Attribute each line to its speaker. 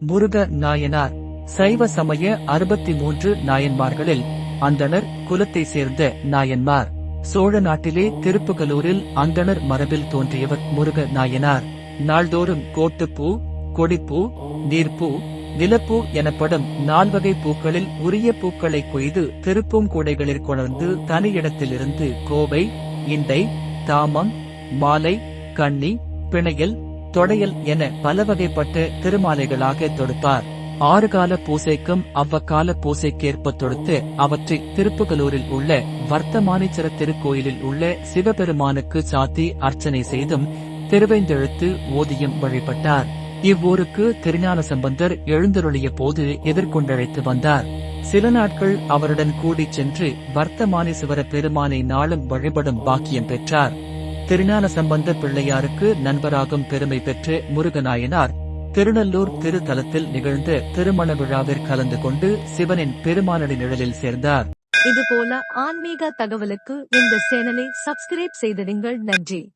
Speaker 1: முருக நாயனார். சைவ சமய அறுபத்தி மூன்று நாயன்மார்களில் அந்தணர் குலத்தை சேர்ந்த நாயன்மார். சோழ நாட்டிலே திருப்புகலூரில் அந்தணர் மரபில் தோன்றியவர் முருக நாயனார். நாள்தோறும் கோட்டுப்பூ கொடிப்பூ நீர்ப்பூ நிலப்பூ எனப்படும் நால்வகை பூக்களில் உரிய பூக்களை கொய்து திருப்பூங்கூடைகளில் கொணர்ந்து தனியிடத்திலிருந்து கோவை இண்டை தாமம் மாலை கண்ணி பிணையல் தொடையல் என பல வகைப்பட்ட திருமாலைகளாக தொடுப்பார் ஆறு கால பூசைக்கும் அவ்வக்கால பூசைக்கேற்ப தொடுத்து அவற்றை திருப்புகலூரில் உள்ள வர்த்தமானீச்சர திருக்கோயிலில் உள்ள சிவபெருமானுக்கு சாத்தி அர்ச்சனை செய்தும் திருவைந்தெழுத்து ஓதியும் வழிபட்டார். இவ்வூருக்கு திருஞான சம்பந்தர் எழுந்தருளிய போது எதிர்கொண்டழைத்து வந்தார். சில நாட்கள் அவருடன் கூடிச் சென்று வர்த்தமானீசுவர பெருமானை நாளும் வழிபடும் பாக்கியம் பெற்றார். திருஞான சம்பந்த பிள்ளையாருக்கு நண்பராகும் பெருமை பெற்று முருகநாயனார் திருநல்லூர் திருத்தலத்தில் நிகழ்ந்த திருமண விழாவில் கலந்து கொண்டு சிவனின் பெருமானடி நிழலில் சேர்ந்தார்.
Speaker 2: இதுபோல ஆன்மீக தகவலுக்கு இந்த சேனலை சப்ஸ்கிரைப் செய்திடுங்கள். நன்றி.